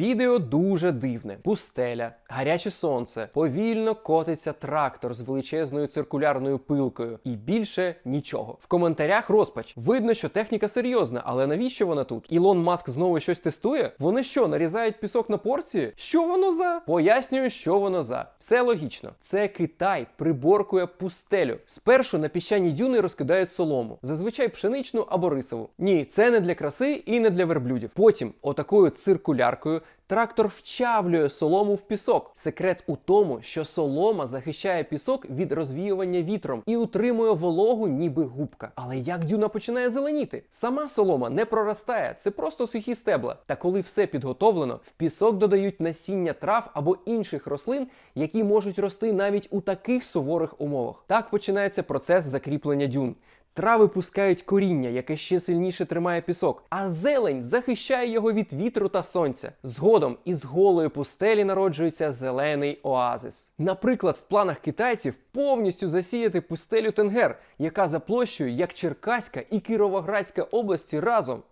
Відео дуже дивне: пустеля, гаряче сонце, повільно котиться трактор з величезною циркулярною пилкою, і більше нічого. В коментарях розпач. Видно, що техніка серйозна, але навіщо вона тут? Ілон Маск знову щось тестує? Вони що, нарізають пісок на порції? Що воно за? Пояснюю, що воно за. Все логічно. Це Китай приборкує пустелю. Спершу на піщані дюни розкидають солому, зазвичай пшеничну або рисову. Ні, це не для краси і не для верблюдів. Потім, отакою циркуляркою, трактор вчавлює солому в пісок. Секрет у тому, що солома захищає пісок від розвіювання вітром і утримує вологу, ніби губка. Але як дюна починає зеленіти? Сама солома не проростає, це просто сухі стебла. Та коли все підготовлено, в пісок додають насіння трав або інших рослин, які можуть рости навіть у таких суворих умовах. Так починається процес закріплення дюн. Трави пускають коріння, яке ще сильніше тримає пісок, а зелень захищає його від вітру та сонця. Згодом із голої пустелі народжується зелений оазис. Наприклад, в планах китайців повністю засіяти пустелю Тенгер, яка за площею як Черкаська і Кіровоградська області разом.